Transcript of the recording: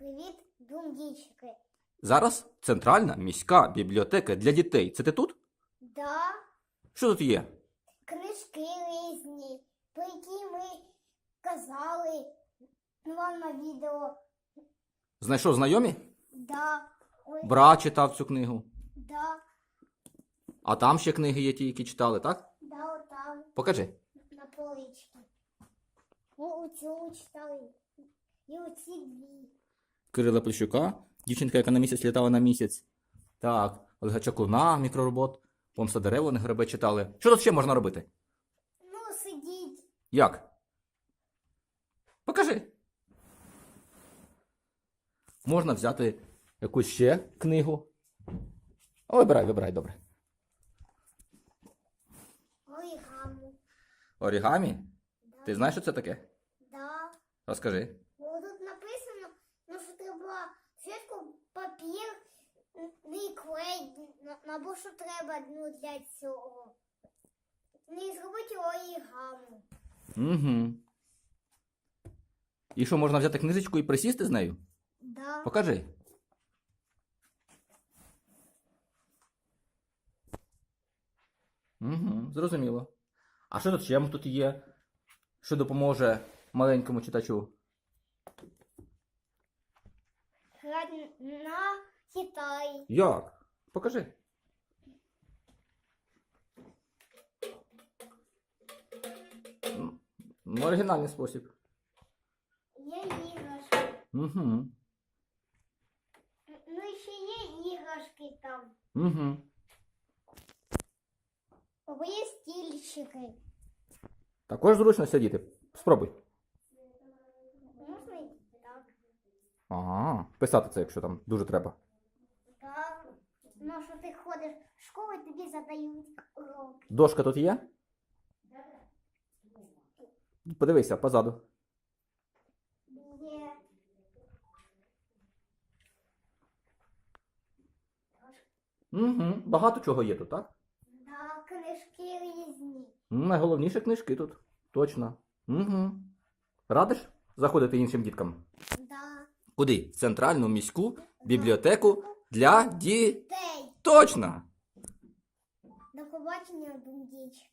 Привіт, думдічки. Зараз центральна міська бібліотека для дітей. Це ти тут? Да, Що тут є? книжки різні, про які ми казали вам на відео. Знайшов знайомі? Да, ой, Брат читав цю книгу. да, А там ще книги є ті, які читали, так? да, отам, Покажи. на поличці. Ми оцю читали. І оці дві. Кирила Плещука, дівчинка, яка на місяць літала на місяць. Так, Ольга Чакуна, мікроробот, помста дерева, не гребе читали. Що тут ще можна робити? Ну, сидіть. Як? Покажи. Можна взяти якусь ще книгу. О, вибирай, вибирай, добре. Орігаму. Орігамі? Да, Ти знаєш, що це таке? да. Розкажи. Ну, тут написано, ну, що треба спочатку папір м, і клей, або що треба ну, для цього. І зробити орігаму. Угу. І що, можна взяти книжечку і присісти з нею? Да. Покажи. Угу, зрозуміло. А що тут ще тут є? Що допоможе маленькому читачу? Грати на гітарі. Як? Покажи. Ну, оригінальний спосіб. Є іграшки. Угу. Ну, і ще є іграшки там. Угу. Або є стільчики. Також зручно сидіти. Спробуй. Можна і так. Ага. Писати це, якщо там дуже треба. Що ти ходиш в школу, і тобі задають уроки. Дошка тут є? Подивися позаду. Є. Угу. Багато чого є тут, так? Да, книжки різні. Найголовніше книжки тут. Точно. Угу. Радиш заходити іншим діткам? Да. Куди? В центральну міську бібліотеку для. Дітей. Точно! До побачення, дундічки.